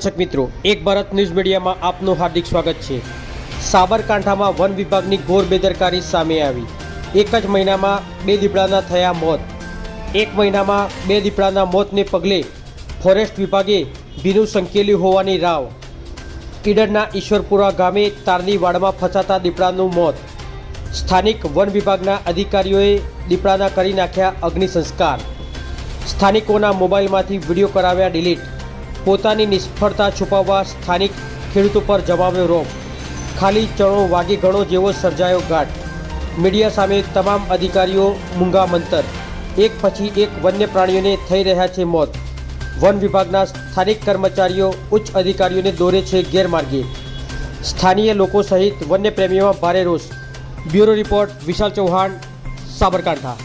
દર્શક મિત્રો, એક ભારત ન્યૂઝ મીડિયામાં આપનું હાર્દિક સ્વાગત છે. સાબરકાંઠામાં વન વિભાગની ઘોર બેદરકારી સામે આવી. એક જ મહિનામાં બે દીપડાના થયા મોત. એક મહિનામાં બે દીપડાના મોતને પગલે ફોરેસ્ટ વિભાગે ભીનું સંકેલ્યું હોવાની રાવ. ઈડરના ઈશ્વરપુરા ગામે તારની વાડમાં ફસાતા દીપડાનું મોત. સ્થાનિક વન વિભાગના અધિકારીઓએ દીપડાના કરી નાખ્યા અગ્નિ સંસ્કાર. સ્થાનિકોના મોબાઈલમાંથી વીડિયો કરાવ્યા ડિલીટ. પોતાની નિષ્ફળતા છુપાવવા સ્થાનિક ખેડૂતો પર જમાવ્યો રોપ ખાલી ચણો વાગી ગણો જેવો સર્જાયો ઘાટ મીડિયા સામે તમામ અધિકારીઓ મૂંગા મંતર. એક પછી એક વન્ય પ્રાણીઓને થઈ રહ્યા છે મોત. વન વિભાગના સ્થાનિક કર્મચારીઓ, ઉચ્ચ અધિકારીઓને દોરે છે ગેરમાર્ગે. સ્થાનીય લોકો સહિત વન્યપ્રેમીઓમાં ભારે રોષ. Bureau report, Vishal Chauhan, Sabarkantha.